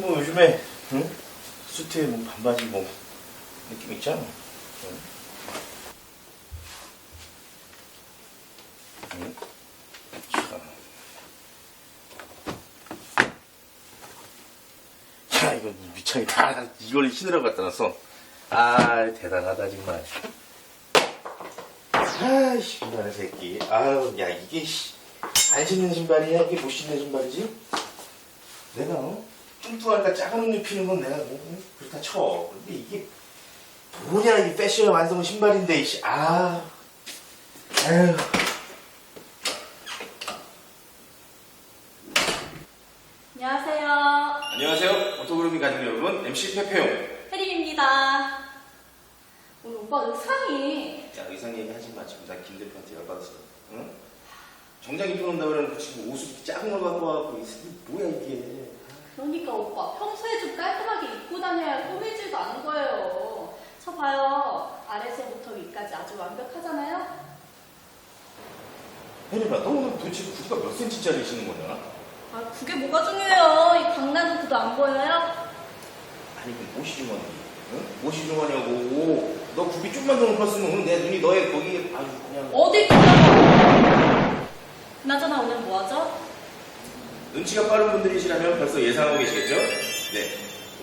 뭐 요즘에 응? 수트에 뭐 반바지 뭐 느낌 있잖아. 응? 응? 참. 야 이거 미창이 다 이걸 신으라고 갖다 놨어. 아 대단하다 정말. 아이씨 이만한 새끼. 아유 야 이게 씨, 안 신는 신발이야 이게 못 신는 신발이지? 내가 어? 뚱뚱하니까 작은 옷 입히는 건 내가 뭐 어? 그렇다 쳐. 근데 이게 뭐냐 이 패션의 완성 신발인데 이씨. 아. 아유. 안녕하세요. 안녕하세요. 오토그룹이 가족 여러분 MC 페페용. 혜림입니다. 오늘 오빠 의상이 야 의상 얘기 하지 마 지금 나 김대표한테 열받았어. 응? 정장 입혀놓는다 그러는 그 친구 옷을 작은 걸 갖고 와갖고 이게 뭐야 이게. 그러니까 오빠 평소에 좀 깔끔하게 입고 다녀야 꾸미지도 않은 거예요. 저 봐요. 아래서부터 위까지 아주 완벽하잖아요. 혜림아 너 오늘 도대체 구두가 몇 센치짜리 신는 거냐? 아 그게 뭐가 중요해요. 이 강남 구도 안 보여요? 아니 그 무엇이 중요하니? 응? 무엇이 중요하냐고. 너 굽이 좀만 더 높았으면 오늘 내 눈이 너의 거기에 아주 그냥 어디 있다고? 그나저나 오늘 뭐하죠? 눈치가 빠른 분들이시라면 벌써 예상하고 계시겠죠? 네.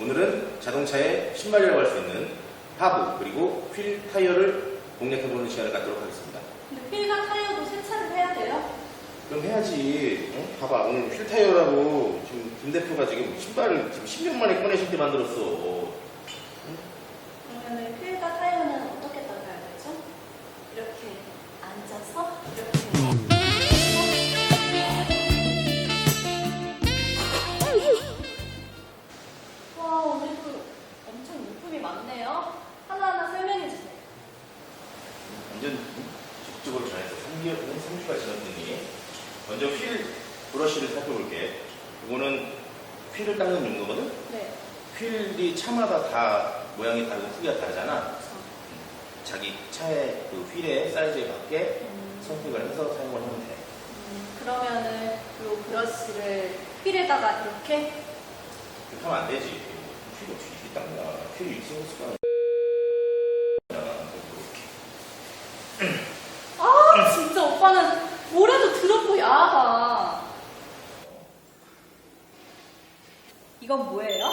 오늘은 자동차의 신발이라고 할 수 있는 하부 그리고 휠 타이어를 공략해보는 시간을 갖도록 하겠습니다. 근데 휠과 타이어도 세차를 해야 돼요? 그럼 해야지. 응? 봐봐 오늘 휠 타이어라고 지금 김 대표가 지금 신발을 지금 10년 만에 꺼내신 때 만들었어. 그러면 휠과 타이어는 어떻게 닦아야 되죠? 이렇게 앉아서 이렇게 브러쉬를 휠에다가 이렇게 그렇게 하면 안 되지. 휠이 어떻게 이렇게 닦냐. 휠이 이렇게 생겼을. 아 진짜 오빠는 뭐래도 더럽고 야하다 이건 뭐예요?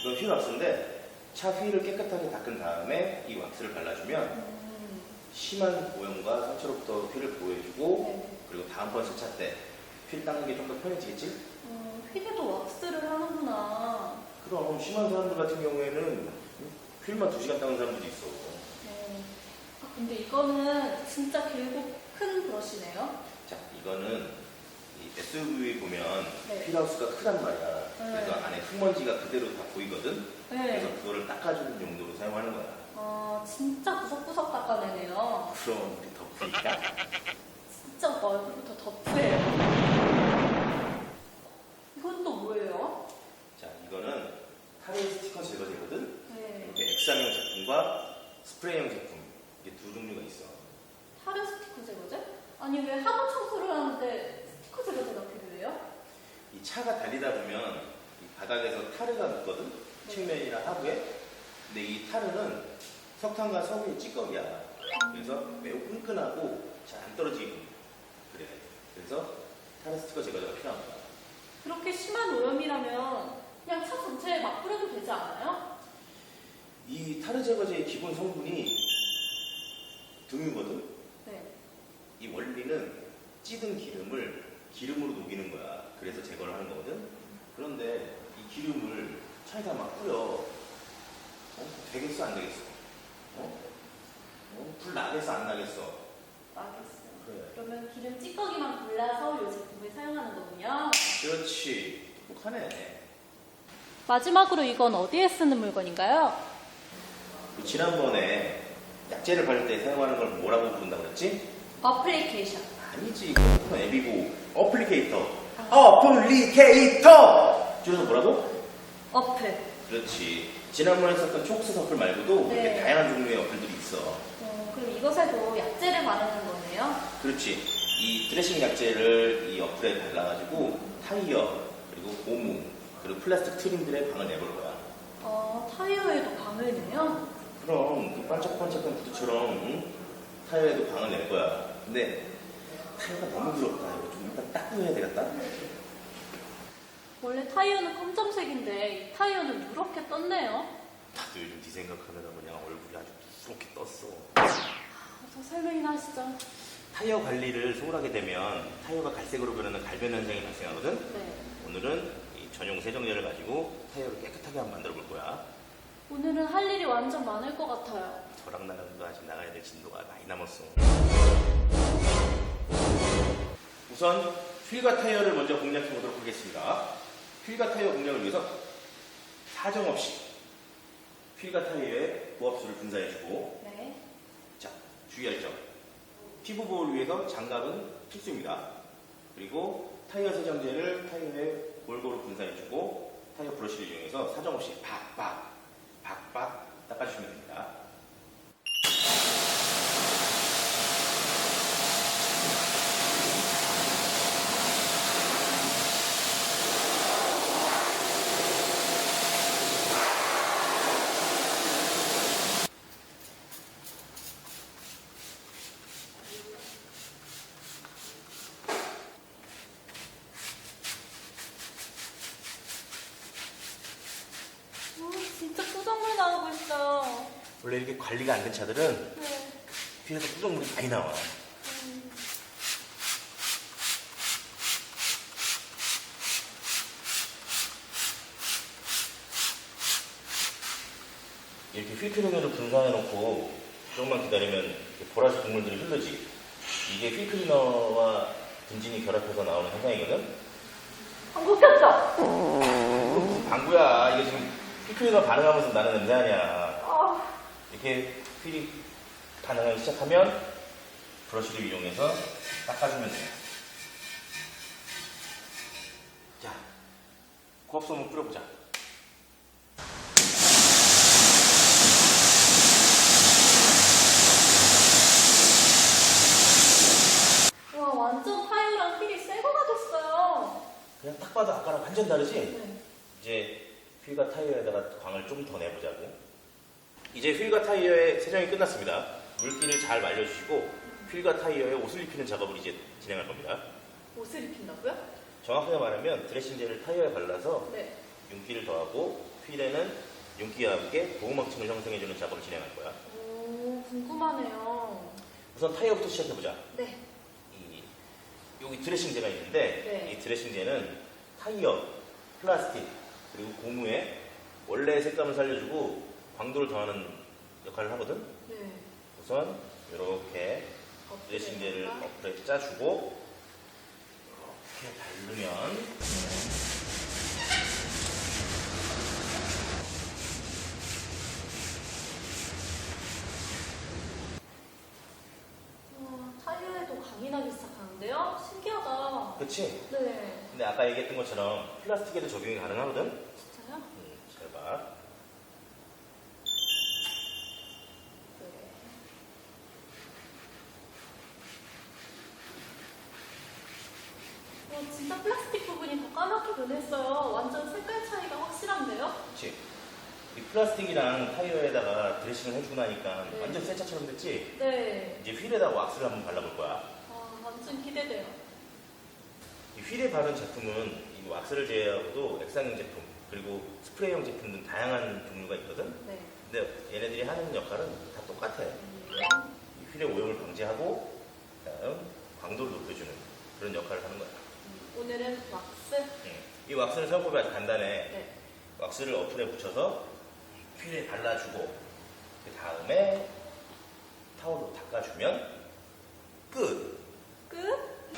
이건 휠 왁스인데 차 휠을 깨끗하게 닦은 다음에 이 왁스를 발라주면 음, 심한 오염과 상처로부터 휠을 보호해주고 네. 그리고 다음번 세차 때 휠 닦는 게 좀 더 편해지겠지? 음, 휠에도 왁스를 하는구나. 그럼 심한 사람들 같은 경우에는 휠만 2시간 닦는 사람들이 있어. 네. 아, 근데 이거는 진짜 길고 큰 브러쉬네요. 자, 이거는 이 SUV 보면 네. 휠하우스가 크단 말이야. 그래서 네. 안에 흙먼지가 그대로 다 보이거든. 그래서 네. 그거를 닦아주는 용도로 사용하는 거야. 어, 진짜 구석구석 닦아내네요. 그럼 덕후니까. 진짜 오빠 얼굴부터 덧프예요. 이건 또 뭐예요? 자, 이거는 타르 스티커 제거제거든. 네. 이렇게 액상형 제품과 스프레이형 제품 이게 두 종류가 있어. 타르 스티커 제거제? 아니 왜 하부 청소를 하는데 스티커 제거제가 필요해요? 이 차가 달리다 보면 이 바닥에서 타르가 묻거든. 네. 측면이나 하부에. 근데 이 타르는 석탄과 석유의 찌꺼기야. 그래서 매우 끈끈하고 잘 안 떨어지게 그래. 그래서 타르 스티커 제거제가 거야. 그렇게 심한 오염이라면 그냥 차 전체에 막 뿌려도 되지 않아요? 기본 성분이 등유거든. 네. 이 원리는 찌든 기름을 기름으로 녹이는 거야. 그래서 제거를 하는 거거든. 그런데 이 기름을 차에다 막 뿌려. 어? 되겠어? 안 되겠어? 어? 어? 불 나겠어? 안 나겠어? 알겠어요. 그래. 그러면 기름 찌꺼기만 골라서 이 제품을 사용하는 거군요. 그렇지. 똑하네. 마지막으로 이건 어디에 쓰는 물건인가요? 그 지난번에 약재를 바를 때 사용하는 걸 뭐라고 부른다고 그랬지? 어플리케이션. 아니지. 그건 앱이고. 어플리케이터. 어플리케이터! 줄여서 뭐라고? 어플. 그렇지. 지난번에 썼던 촉스 어플 말고도 네. 이렇게 다양한 종류의 어플들이 있어. 어, 그럼 이것에도 약재를 바르는 거네요? 그렇지. 이 드레싱 약재를 이 어플에 발라가지고 타이어 그리고 고무 그리고 플라스틱 트림들의 방을 내볼 거야. 어, 타이어에도 방을 내요? 그럼 그 반짝반짝한 구두처럼 응? 타이어에도 방을 낼 거야. 근데 타이어가 너무 더럽다. 이거 좀 일단 닦고 해야 되겠다. 원래 타이어는 검정색인데 이 타이어는 누렇게 떴네요. 나도 요즘 네 생각하느라 그냥 얼굴이 아주 부스럽게 떴어. 더 설명이나 하시죠. 타이어 관리를 소홀하게 되면 타이어가 갈색으로 변하는 갈변 현상이 발생하거든. 네. 오늘은 이 전용 세정제를 가지고 타이어를 깨끗하게 한번 만들어 볼 거야. 오늘은 할 일이 완전 많을 것 같아요. 저랑 나랑도 아직 나가야 될 진도가 많이 남았어. 우선 휠과 타이어를 먼저 공략해 보도록 하겠습니다. 휠과 타이어 공략을 위해서 사정없이 휠과 타이어의 부합수를 분사해주고 네. 자 주의할 점 피부 보호를 위해서 장갑은 필수입니다. 그리고 타이어 세정제를 타이어에 골고루 분사해주고 타이어 브러쉬를 이용해서 사정없이 박박 박박 닦아주시면 됩니다. 오, 진짜 꾸정물 나오고 있어요. 원래 이렇게 관리가 안 된 차들은 네. 뒤에서 꾸정물이 많이 나와. 음, 이렇게 휠클리너를 분사해놓고 조금만 기다리면 보라색 국물들이 흐르지. 이게 휠클리너와 벤진이 결합해서 나오는 현상이거든. 한국 폈죠? 방구야. 이게 지금 휠클리너 반응하면서 나는 냄새 아니야. 아, 이렇게 휠이 반응하기 시작하면 브러쉬를 이용해서 닦아주면 돼. 자, 고압수 한번 뿌려보자. 와, 완전 타이어랑 휠이 새 거가 됐어요. 그냥 딱 봐도 아까랑 완전 다르지? 네. 이제 휠과 타이어에다가 광을 좀 더 내보자고. 이제 휠과 타이어의 세정이 끝났습니다. 물기를 잘 말려주시고 휠과 타이어에 옷을 입히는 작업을 이제 진행할 겁니다. 옷을 입힌다고요? 정확하게 말하면 드레싱제를 타이어에 발라서 네. 윤기를 더하고 휠에는 윤기와 함께 보호막층을 형성해주는 작업을 진행할 거야. 오, 궁금하네요. 우선 타이어부터 시작해보자. 네. 이, 여기 드레싱제가 있는데 네. 이 드레싱제는 타이어, 플라스틱 그리고 고무에 원래의 색감을 살려주고 광도를 더하는 역할을 하거든. 네. 우선 이렇게 드레싱제를 어플에 짜주고 이렇게 바르면 와, 타이어에도 나기 시작하는데요? 신기하다. 그치? 네. 근데 아까 얘기했던 것처럼 플라스틱에도 적용이 가능하거든. 진짜요? 음, 잘 봐. 네. 와, 진짜 플라스틱 부분이 더 까맣게 변했어요. 완전 색깔 차이가 확실한데요? 그치? 이 플라스틱이랑 타이어에다가 드레싱을 해주고 나니까 네. 완전 새 차처럼 됐지? 네. 이제 휠에다 왁스를 한번 발라볼 거야. 아, 완전 기대돼요. 이 휠에 바른 제품은 이 왁스를 제외하고도 액상형 제품 그리고 스프레이형 제품 등 다양한 종류가 있거든. 네. 근데 얘네들이 하는 역할은 다 똑같아. 음, 이 휠의 오염을 방지하고 그다음 광도를 높여주는 그런 역할을 하는 거야. 오늘은 왁스. 응. 이 왁스는 생각보다 아주 간단해. 네. 왁스를 어플에 붙여서 휠에 발라주고 그 다음에 타올로 닦아주면 끝. 끝?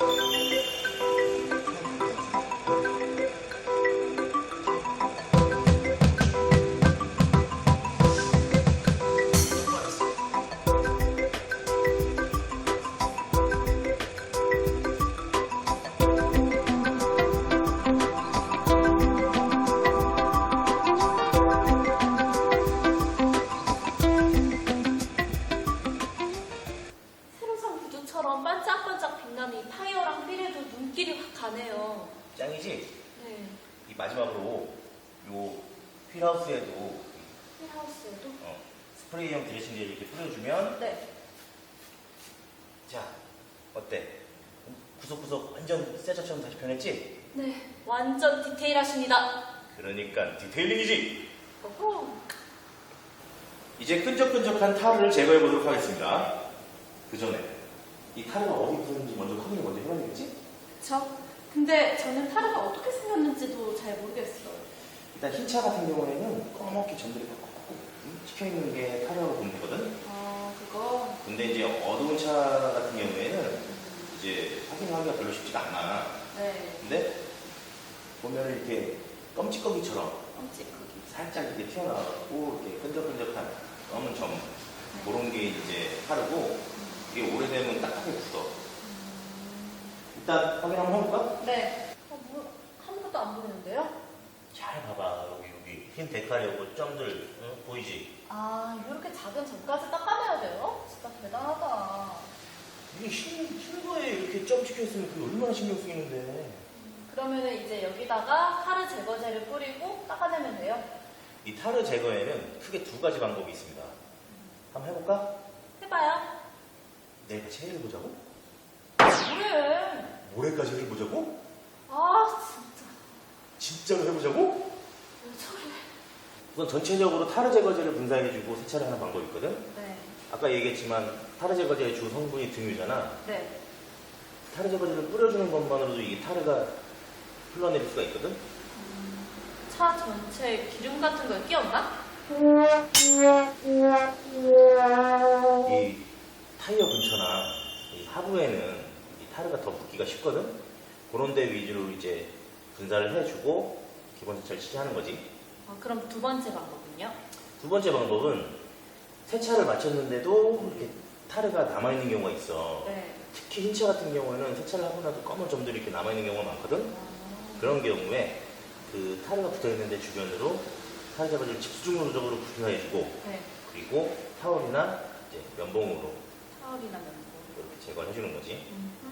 하우스에도 힐하우스에도? 어, 스프레이형 드레싱 젤 이렇게 뿌려주면 네. 자 어때? 구석구석 완전 새 차처럼 다시 변했지? 네. 완전 디테일하십니다. 그러니까 디테일링이지. 어허. 이제 끈적끈적한 타르를 제거해 보도록 하겠습니다. 그 전에 이 타르가 어디 붙었는지 먼저 확인을 먼저 해봐야 되겠지? 그쵸? 근데 저는 타르가 어떻게 생겼는지도 잘 모르겠어요. 일단 흰차 같은 경우에는 검게 점들이 팍팍 찍혀있는 게 타르라고 보면 되거든? 아, 그거. 근데 이제 어두운 차 같은 경우에는 이제 확인하기가 별로 쉽지가 않아. 네. 근데 보면 이렇게 껌찌꺼기처럼 끔찍하게. 살짝 이렇게 튀어나왔고 이렇게 끈적끈적한 검은 점 그런 게 이제 타르고 이게 오래되면 딱하게 굳어. 일단 확인 한번 해볼까? 네. 어, 뭐, 아무것도 안 보이는데요? 잘 봐봐 여기 여기 흰 데칼이고 점들 응? 보이지? 아, 이렇게 작은 점까지 닦아내야 돼요? 진짜 대단하다. 이게 흰, 흰 거에 이렇게 점 찍혀있으면 그게 얼마나 신경 쓰이는데 그러면은 이제 여기다가 타르 제거제를 뿌리고 닦아내면 돼요? 이 타르 제거에는 크게 두 가지 방법이 있습니다 한번 해볼까? 해봐요. 내가 같이 해보자고? 뭐래? 모레까지 해보자고? 아, 진짜. 진짜로 해보자고? 우선 전체적으로 타르 제거제를 분사해주고 세차를 하는 방법이 있거든 네. 아까 얘기했지만 타르 제거제의 주 성분이 등유잖아 네. 타르 제거제를 뿌려주는 것만으로도 이게 타르가 흘러내릴 수가 있거든 차 전체에 기름 같은 걸 끼웠나? 이 타이어 근처나 이 하부에는 이 타르가 더 붙기가 쉽거든. 그런 데 위주로 이제 분사를 해주고 기본 세차를 시작하는 거지. 아, 그럼 두 번째 방법은요? 두 번째 방법은 세차를 마쳤는데도 이렇게 타르가 남아있는 경우가 있어. 네. 특히 흰차 같은 경우에는 세차를 하고 나도 검은 점들이 이렇게 남아있는 경우가 많거든. 아, 그런 경우에 그 타르가 붙어있는데 주변으로 타르 제거제를 집중적으로 분사해주고 네. 그리고 타올이나 이제 면봉으로 타월이나 면봉. 이렇게 제거를 해주는 거지. 이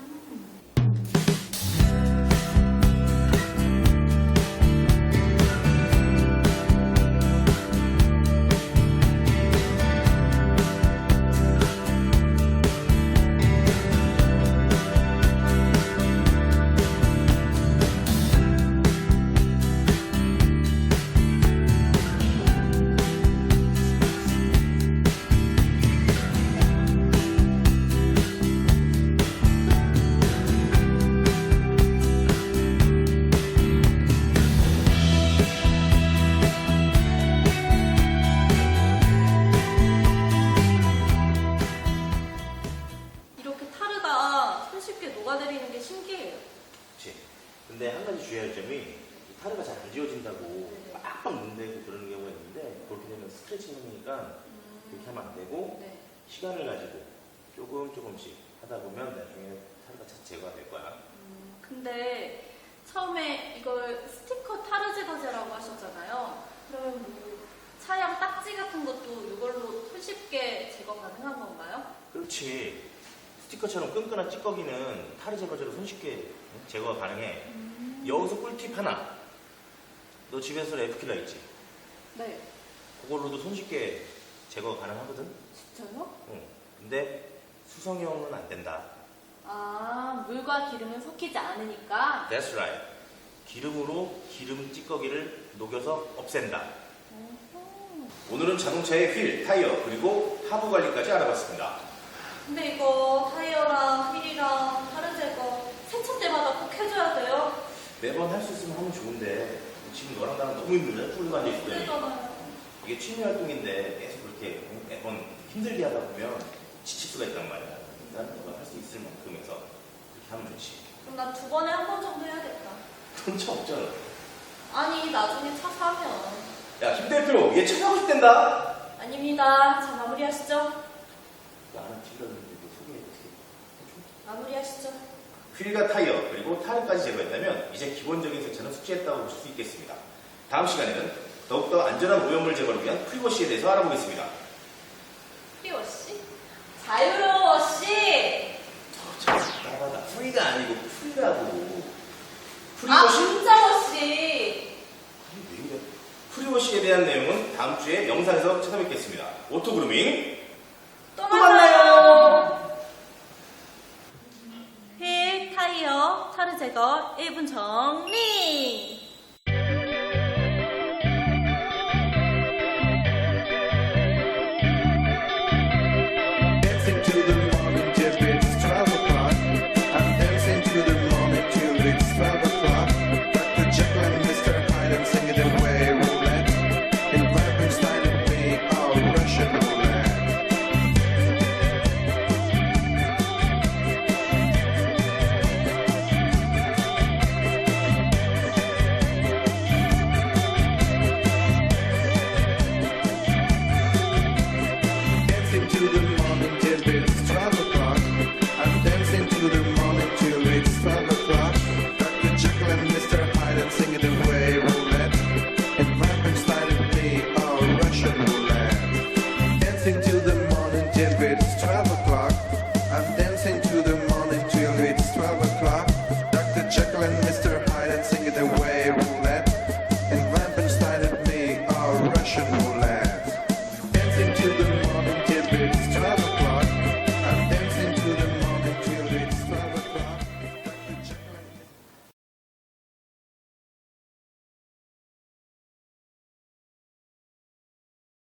스트레칭이니까 그렇게 하면 안 되고 네. 시간을 가지고 조금 조금씩 하다 보면 나중에 타르가 차 제거가 될 거야. 음, 근데 처음에 이걸 스티커 타르 제거제라고 하셨잖아요. 그러면 뭐 차량 딱지 같은 것도 이걸로 손쉽게 제거 가능한 건가요? 그렇지. 스티커처럼 끈끈한 찌꺼기는 타르 제거제로 손쉽게 제거가 가능해. 여기서 꿀팁 하나. 너 집에서 에프킬러 있지? 네. 그걸로도 손쉽게 제거가 가능하거든? 진짜요? 응. 근데 수성형은 안 된다. 아, 물과 기름은 섞이지 않으니까. That's right. 기름으로 기름 찌꺼기를 녹여서 없앤다. 어허. 오늘은 자동차의 휠, 타이어, 그리고 하부 관리까지 알아봤습니다. 근데 이거 타이어랑 휠이랑 타르 제거 세차 때마다 꼭 해줘야 돼요? 매번 할 수 있으면 하면 좋은데 지금 너랑 나랑 너무 힘들네. 앉아 있으니. 힘들잖아요. 이게 취미 활동인데 계속 그렇게 매번 힘들게 하다 보면 지칠 수가 있단 말이야. 그러니까 너가 할 수 있을 만큼 해서 그렇게 하면 좋지. 그럼 나 두 번에 한 번 정도 해야겠다. 돈차 없잖아. 아니, 나중에 차 사면. 야, 김 대표, 얘 찾아오고 싶댄다. 아닙니다. 자, 마무리하시죠. 나는 딜러는데 너 소개 어떻게 해줘? 마무리하시죠. 휠과 타이어 그리고 타르까지 제거했다면 이제 기본적인 세차는 숙지했다고 보실 수 있겠습니다. 다음 시간에는 더욱더 안전한 오염물 제거를 위한 프리워시에 대해서 알아보겠습니다. 프리워시? 자유로워시! 나가다 프리가 아니고 풀이라고 아, 프리워시? 왜 이래? 프리워시에 대한 내용은 다음 주에 영상에서 찾아뵙겠습니다. 오토그루밍 또 또 만나요. 휠, 타이어, 타르 제거 1분 정리.